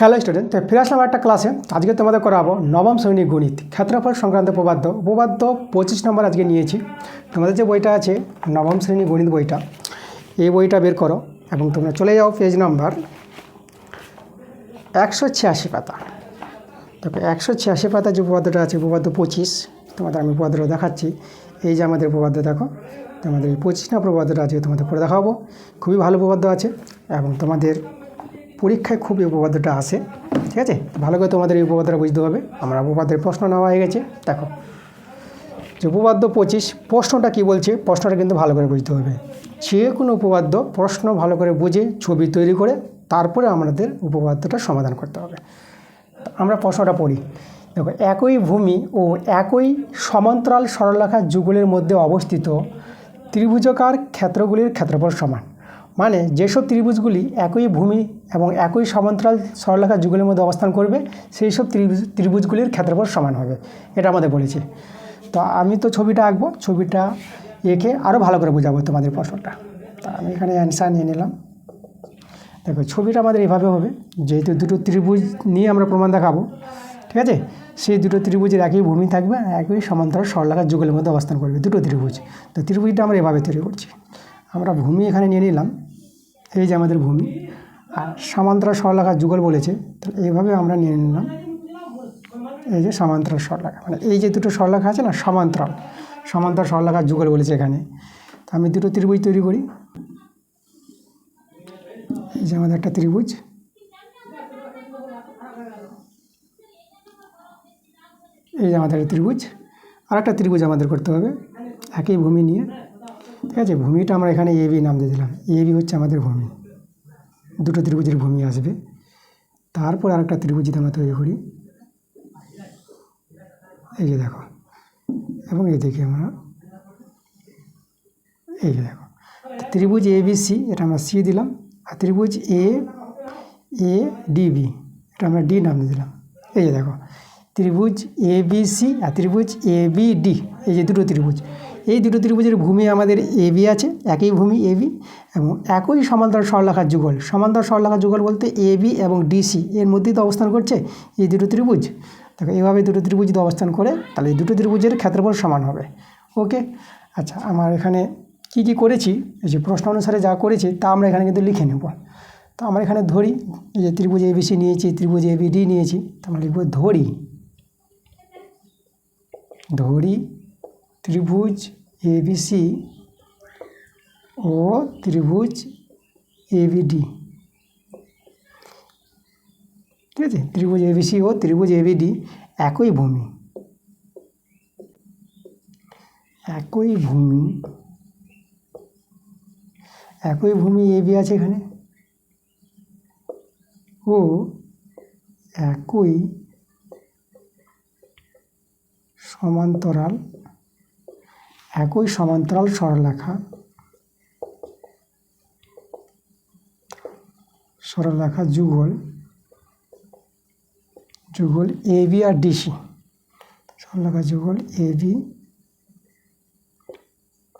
Hello student তো ফিরে আসলাম একটা ক্লাসে আজকে তোমাদের করাবো নবম শ্রেণি গণিত। ক্ষেত্রফল সংক্রান্ত উপপাদ্য। উপপাদ্য পঁচিশ নম্বর আজকে নিয়েছি। তোমাদের যে বইটা আছে, নবম শ্রেণি গণিত বইটা, এই বইটা বের করো এবং তোমরা চলে যাও পেজ নাম্বার একশো ছিয়াশি পাতা। তারপর একশো ছিয়াশি পাতা যে উপপাদ্যটা আছে, উপপাদ্য পঁচিশ, তোমাদের আমি উপপাদ্যটা দেখাচ্ছি। এই যে আমাদের উপপাদ্য দেখো, তোমাদের এই পঁচিশ নম্বর উপপাদ্যটা আজকে তোমাদের পড়ে দেখাবো। খুবই ভালো উপপাদ্য আছে এবং তোমাদের পরীক্ষায় খুব এই আসে, ঠিক আছে? ভালো করে তোমাদের এই উপপাদ্যটা বুঝতে হবে। আমরা উপপাদ্যের প্রশ্ন নেওয়া হয়ে গেছে, দেখো। যে উপপাদ্য পঁচিশ, প্রশ্নটা কি বলছে? প্রশ্নটা কিন্তু ভালো করে বুঝতে হবে। যে কোনো উপপাদ্য প্রশ্ন ভালো করে বুঝে ছবি তৈরি করে, তারপরে আমাদের উপপাদ্যটা সমাধান করতে হবে। আমরা প্রশ্নটা পড়ি। দেখো, একই ভূমি ও একই সমান্তরাল সরলরেখার যুগলের মধ্যে অবস্থিত ত্রিভুজকার ক্ষেত্রগুলির ক্ষেত্রফল সমান। মানে যেসব ত্রিভুজগুলি একই ভূমি এবং একই সমান্তরাল সরলরেখার যুগলের মধ্যে অবস্থান করবে, সেই সব ত্রিভুজ, ত্রিভুজগুলির ক্ষেত্রফল সমান হবে। এটা আমাদের বলেছে। তো আমি তো ছবিটা আঁকবো, ছবিটা এঁকে আরও ভালো করে বোঝাবো তোমাদের প্রশ্নটা। তা আমি এখানে অ্যান্সার নিয়ে নিলাম। দেখো, ছবিটা আমাদের এভাবে হবে, যেহেতু দুটো ত্রিভুজ নিয়ে আমরা প্রমাণ দেখাবো, ঠিক আছে? সেই দুটো ত্রিভুজের একই ভূমি থাকবে আর একই সমান্তরাল সরলাকার যুগলের মধ্যে অবস্থান করবে দুটো ত্রিভুজ। তো ত্রিভুজটা আমরা এভাবে তৈরি করছি। আমরা ভূমি এখানে নিয়ে নিলাম। এই যে আমাদের ভূমি, আর সমান্তরাল সরলাকার যুগল বলেছে, তাহলে এইভাবে আমরা নিয়ে নিলাম। এই যে সমান্তরাল সরলাখা মানে এই যে দুটো সরলাখা আছে না সমান্তরাল সমান্তরাল সরলাখার যুগল বলেছে এখানে। তো আমি দুটো ত্রিভুজ তৈরি করি। এই যে আমাদের একটা ত্রিভুজ। এই যে আমাদের ত্রিভুজ আর একটা ত্রিভুজ আমাদের করতে হবে, একই ভূমি নিয়ে। ঠিক আছে, ভূমিটা আমরা এখানে এ বি নাম দিয়ে দিলাম। এ বি হচ্ছে আমাদের ভূমি। দুটো ত্রিভুজের ভূমি আসবে। তারপর আরেকটা ত্রিভুজ আমরা তৈরি করি, এই যে দেখো, এবং এদিকে আমরা, এই যে দেখো, ত্রিভুজ এ বি সি এটা আমরা সি দিলাম, আর ত্রিভুজ এ এ ডি বি এটা আমরা ডি নাম দিয়ে দিলাম। এই যে দেখো, ত্রিভুজ এ বি সি আর ত্রিভুজ এ বি ডি এই যে দুটো ত্রিভুজ। এই দুটো ত্রিভুজের ভূমি আমাদের এ বি আছে, একই ভূমি এ বি এবং একই সমান্তরাল সরলাখার যুগল। সমান্তরাল সরলাখার যুগল বলতে এ বি এবং ডিসি এর মধ্যেই তো অবস্থান করছে এই দুটো ত্রিভুজ। দেখো এইভাবে দুটো ত্রিভুজ যদি অবস্থান করে, তাহলে দুটো ত্রিভুজের ক্ষেত্রফল সমান হবে। ওকে আচ্ছা আমার এখানে কি কি করেছি? এই যে প্রশ্ন অনুসারে যা করেছি, তা আমরা এখানে কিন্তু লিখে নেব। তো আমরা এখানে ধরি যে ত্রিভুজ এ এবিসি নিয়েছি, ত্রিভুজ এবিডি নিয়েছি, তো আমরা লিখব ধরি। ধরি ত্রিভুজ এবিসি ও ত্রিভুজ এবিডি ঠিক আছে? ত্রিভুজ এবিসি ও ত্রিভুজ এবিডি একই ভূমি। একই ভূমি। একই ভূমি এবি আছে এখানে। ও একই সমান্তরাল একই সমান্তরাল সরলরেখা। সরলরেখা যুগল যুগল এ বি আর ডিসি সরলরেখা যুগল এ বি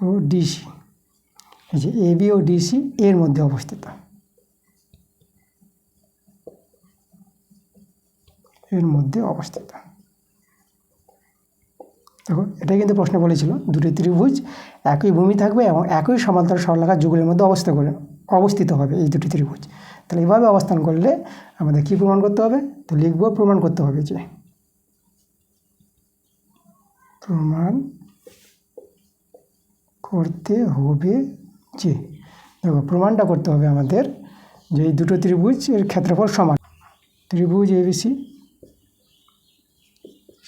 ও ডিসি এই যে এ বি ও ডিসি এর মধ্যে অবস্থিত। এর মধ্যে অবস্থিত। দেখো, এটাই কিন্তু প্রশ্ন বলেছিল। দুটি ত্রিভুজ একই ভূমি থাকবে এবং একই সমান্তরাল সরলরেখার যুগলের মধ্যে অবস্থা করে, অবস্থিত হবে এই দুটি ত্রিভুজ। তাহলে এভাবে অবস্থান করলে আমাদের কী প্রমাণ করতে হবে? তো লিখব প্রমাণ করতে হবে যে প্রমাণ করতে হবে যে, দেখো, প্রমাণটা করতে হবে আমাদের যে এই দুটো ত্রিভুজ এর ক্ষেত্রফল সমান। ত্রিভুজ এবিসি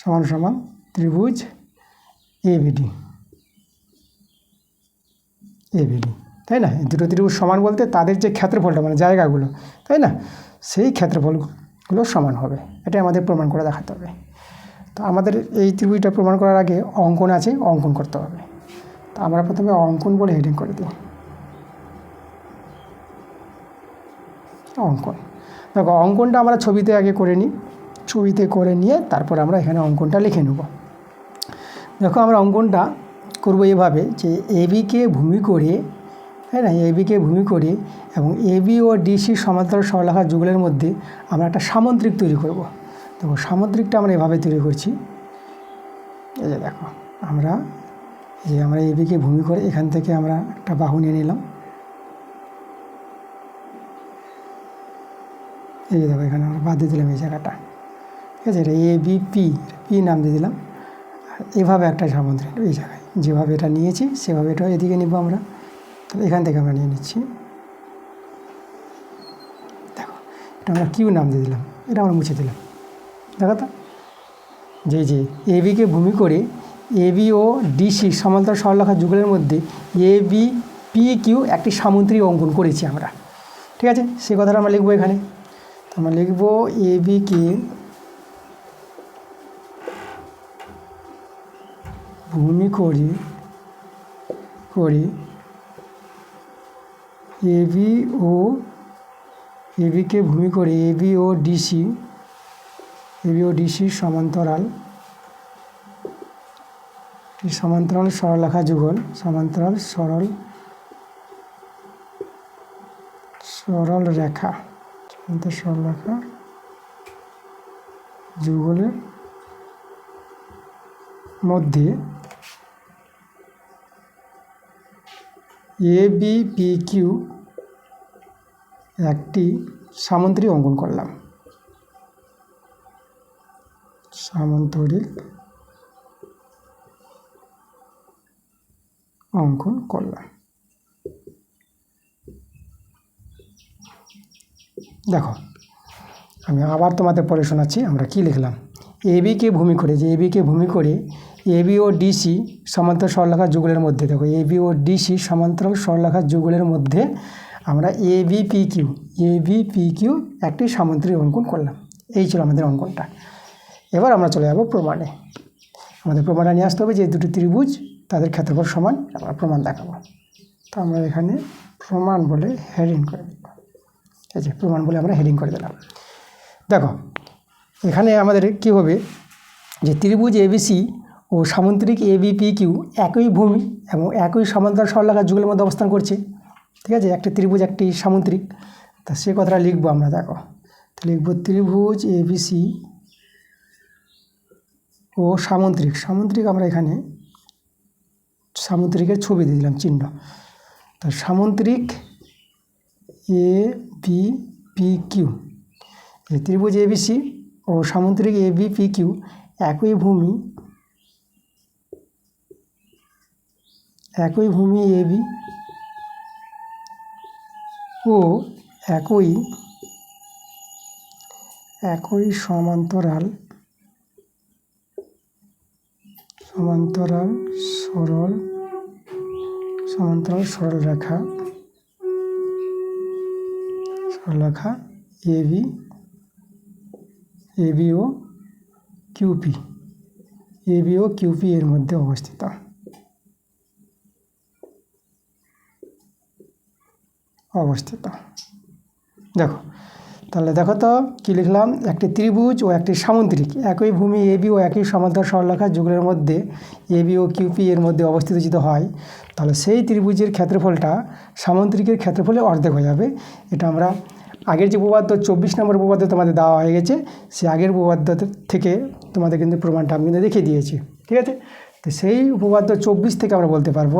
সমান সমান ত্রিভুজ এবিডি এবিডি তাই না? দুটো ত্রিভুজ সমান বলতে তাদের যে ক্ষেত্রফলটা মানে জায়গাগুলো, তাই না? সেই ক্ষেত্রফলগুলো সমান হবে। এটাই আমাদের প্রমাণ করে দেখাতে হবে। তো আমাদের এই ত্রিভুজটা প্রমাণ করার আগে অঙ্কন আছে, অঙ্কন করতে হবে। তো আমরা প্রথমে অঙ্কন বলে হেডিং করে দিই। অঙ্কন। দেখো, অঙ্কনটা আমরা ছবিতে আগে করে নিই। ছবিতে করে নিয়ে তারপর আমরা এখানে অঙ্কনটা লিখে নেব। দেখো আমরা অঙ্কনটা করব এভাবে যে এবিকে ভূমি করে হ্যাঁ না? এবিকে ভূমি করে এবং এবি ও ডিসি সমান্তরাল সরলরেখার যুগলের মধ্যে আমরা একটা সামুদ্রিক তৈরি করব। দেখো সামুদ্রিকটা আমরা এভাবে তৈরি করছি। এই যে দেখো, আমরা এই যে আমরা এবিকে ভূমি করে এখান থেকে আমরা একটা বাহু নিয়ে নিলাম। এই দেখো এখানে আমরা বাদ দিয়ে দিলাম এই জায়গাটা। ঠিক আছে, এটা এ বি পি পি নাম দিয়ে দিলাম। এভাবে একটা সামুদ্রিক এই জায়গায়। যেভাবে এটা নিয়েছি, সেভাবে এটা এদিকে নিব আমরা। তাহলে এখান থেকে আমরা নিয়ে নিচ্ছি। দেখো, এটা আমরা কিউ নাম দিয়ে দিলাম। এটা আমরা মুছে দিলাম। দেখো তো। যে যে এবিকে ভূমি করে এবি ও ডিসি সমান্তরাল সরলরেখা যুগলের মধ্যে এ বি পি কিউ একটি সামুদ্রিক অঙ্কন করেছি আমরা। ঠিক আছে? সে কথাটা আমরা লিখব এখানে। আমরা লিখব এ বিকে ভূমি করি করি। এবি ও এবিকে ভূমি করে এবি ও ডিসি এবি ও ডিসি সমান্তরাল। সমান্তরাল সরলরেখা যুগল, সমান্তরাল সরল সরল রেখা, সমান্তরাল সরলরেখা যুগলের মধ্যে এ বি পি কিউ একটি সামন্তরিক অঙ্কন করলাম। সামন্তরিক অঙ্কন করলাম। দেখো, আমি আবার তোমাদের পড়ে শোনাচ্ছি, আমরা কি লিখলাম? এবিকে ভূমি করে, যে এবিকে ভূমি করে এবি ও ডিসি সমান্তরাল সরলরেখা যুগলের মধ্যে। দেখো এবি ও ডিসি সমান্তরাল সরলরেখা যুগলের মধ্যে আমরা A Q A P Q একটি সামুদ্রিক অঙ্কন করলাম। এই ছিল আমাদের অঙ্কনটা। এবার আমরা চলে যাব প্রমাণে। আমাদের প্রমাণটা নিয়ে আসতে হবে যে দুটি ত্রিভুজ তাদের ক্ষেত্রফল সমান, আমরা প্রমাণ দেখাবো। তো আমরা এখানে প্রমাণ বলে হেডিং করে দেব এই যে প্রমাণ বলে আমরা হেডিং করে দিলাম। দেখো, এখানে আমাদের কী হবে? যে ত্রিভুজ এবিসি ও সামুদ্রিক এবিপি কিউ একই ভূমি এবং একই সমান্তরাল সরলরেখার যুগলের মধ্যে অবস্থান করছে। ঠিক আছে? একটি ত্রিভুজ, একটি সামুদ্রিক। তা সে কথাটা লিখব আমরা, দেখো। লিখব ত্রিভুজ এ বি সি ও সামুদ্রিক। সামুদ্রিক আমরা এখানে সামুদ্রিকের ছবি দিয়ে দিলাম, চিহ্ন। তো সামুদ্রিক এ বি পি কিউ ত্রিভুজ এবিসি ও সামুদ্রিক এ বি পি কিউ একই ভূমি একই ভূমি এ বি ও একই একই সমান্তরাল সমান্তরাল সরল সমান্তরাল সরল রেখা সরলরেখা এবি এবি ও কিউপি এবি ও কিউপি এর মধ্যে অবস্থিত। অবস্থিত। দেখো, তাহলে দেখো তো কী লিখলাম? একটি ত্রিভুজ ও একটি সামুদ্রিক। একই ভূমি এবি ও একই সমান্তর সরলরেখা যুগলের মধ্যে এবি ও কিউপি এর মধ্যে অবস্থিত যদি হয়, তাহলে সেই ত্রিভুজের ক্ষেত্রফলটা সামুদ্রিকের ক্ষেত্রফলে অর্ধেক হয়ে যাবে। এটা আমরা আগের যে উপপাদ্য, চব্বিশ নম্বর উপপাদ্য তোমাদের দেওয়া হয়ে গেছে, সে আগের উপপাদ্য থেকে তোমাদের কিন্তু প্রমাণটা আমি কিন্তু দেখিয়ে দিয়েছি। ঠিক আছে? তো সেই উপপাদ্য চব্বিশ থেকে আমরা বলতে পারব,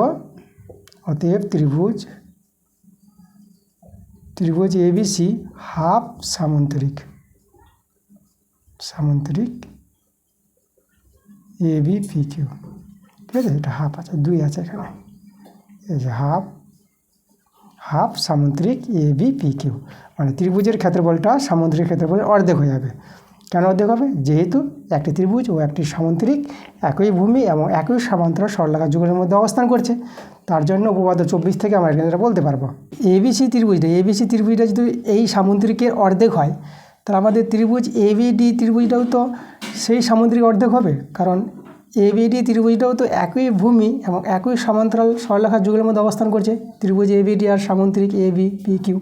অতএব ত্রিভুজ ত্রিভুজ এবিসি হাফ সামন্তরিক। সামন্তরিক এ বি পি কিউ ঠিক আছে? এটা হাফ আছে, দুই আছে এখানে। এই যে হাফ হাফ সামুদ্রিক এ বি পি কিউ মানে ত্রিভুজের ক্ষেত্রফলটা সামুদ্রিক ক্ষেত্রফলের অর্ধেক হয়ে যাবে। কেন অর্ধেক হবে? যেহেতু একটি ত্রিভুজ ও একটি সামুদ্রিক একই ভূমি এবং একই সমান্তরাল সরলরেখা যুগের মধ্যে অবস্থান করছে। তার জন্য উপপাদ্য চব্বিশ থেকে আমরা এটা বলতে পারব। এবিসি ত্রিভুজটা এবিসি ত্রিভুজটা যদি এই সামুদ্রিকের অর্ধেক হয়, তাহলে আমাদের ত্রিভুজ এবিডি ত্রিভুজটাও তো সেই সামুদ্রিক অর্ধেক হবে। কারণ এবিডি ত্রিভুজটাও তো একই ভূমি এবং একই সমান্তরাল সরলরেখা যুগের মধ্যে অবস্থান করছে। ত্রিভুজ এবিডি আর সামুদ্রিক এ বি পি কিউ।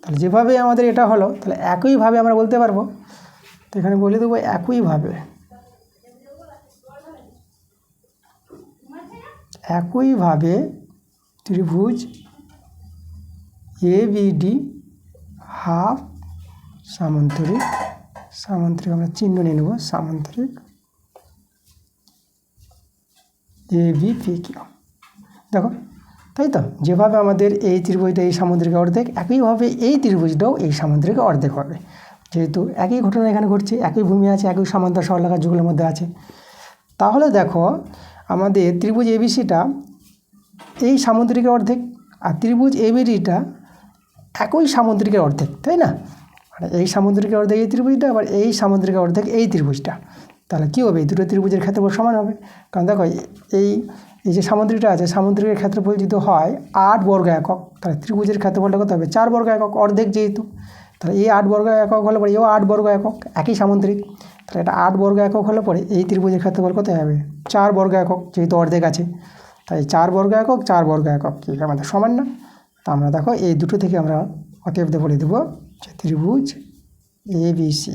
তাহলে যেভাবে আমাদের এটা হলো, তাহলে একইভাবে আমরা বলতে পারব তো এখানে বলে দেবো একইভাবে একইভাবে ত্রিভুজ এ বি ডি হাফ সামান্তরিক সামান্তরিক আমরা চিহ্ন নিয়ে নেব, সামান্তরিক এ বি পি কিউ দেখো, তাই তো? যেভাবে আমাদের এই ত্রিভুজটা, এই সামুদ্রিক অর্ধেক, একইভাবে এই ত্রিভুজটাও এই সামুদ্রিক অর্ধেক হবে। যেহেতু একই ঘটনা এখানে ঘটছে, একই ভূমি আছে, একই সমান্তর সরলাকার যুগলের মধ্যে আছে। তাহলে দেখো, আমাদের ত্রিভুজ এবিসিটা এই সামুদ্রিকের অর্ধেক আর ত্রিভুজ এবিডিটা একই সামুদ্রিকের অর্ধেক, তাই না? মানে এই সামুদ্রিকের অর্ধেক এই ত্রিভুজটা, আবার এই সামুদ্রিকের অর্ধেক এই ত্রিভুজটা। তাহলে কী হবে? এই দুটো ত্রিভুজের ক্ষেত্রফল সমান হবে। কারণ দেখো, এই এই যে সামুদ্রিকটা আছে, সামুদ্রিকের ক্ষেত্রফল যদি হয় আট বর্গ একক, তাহলে ত্রিভুজের ক্ষেত্রফলটা কত হবে? চার বর্গ একক অর্ধেক যেহেতু। তাহলে এই আট বর্গ একক হলে পরে এও আট বর্গ একক, একই সামুদ্রিক। তাহলে এটা আট বর্গ একক হলে পরে এই ত্রিভুজের ক্ষেত্রফল কত হবে? চার বর্গ একক, যেহেতু অর্ধেক আছে। তাই চার বর্গ একক, চার বর্গ একক, কি আমাদের সমান না? তা আমরা দেখো, এই দুটো থেকে আমরা অতএব বলে দেবো যে ত্রিভুজ এ বি সি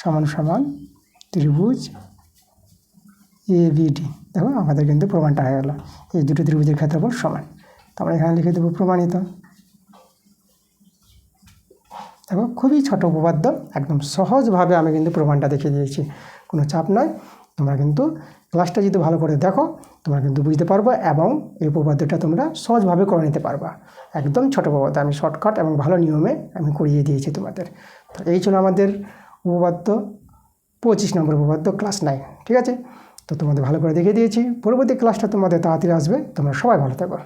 সমান সমান ত্রিভুজ এ বি ডি। দেখো, আমাদের কিন্তু প্রমাণটা হয়ে গেল। এই দুটো ত্রিভুজের ক্ষেত্রফল সমান। তো আমরা এখানে লিখে দেবো প্রমাণিত। দেখো খুবই ছোট উপপাদ্য, একদম সহজভাবে আমি কিন্তু প্রমাণটা দেখিয়ে দিয়েছি। কোনো চাপ নয়। তোমরা কিন্তু ক্লাসটা যদি ভালো করে দেখো, তোমরা কিন্তু বুঝতে পারবে এবং এই উপপাদ্যটা তোমরা সহজভাবে করে নিতে পারবা। একদম ছোট উপপাদ্য, আমি শর্টকাট এবং ভালো নিয়মে আমি করিয়ে দিয়েছি তোমাদের। তো এই ছিল আমাদের উপপাদ্য, পঁচিশ নম্বর উপপাদ্য, ক্লাস নাইন, ঠিক আছে? তো তোমাদের ভালো করে দেখিয়ে দিয়েছি। পরবর্তী ক্লাসটা তোমাদের তাড়াতাড়ি আসবে। তোমরা সবাই ভালো থাকো।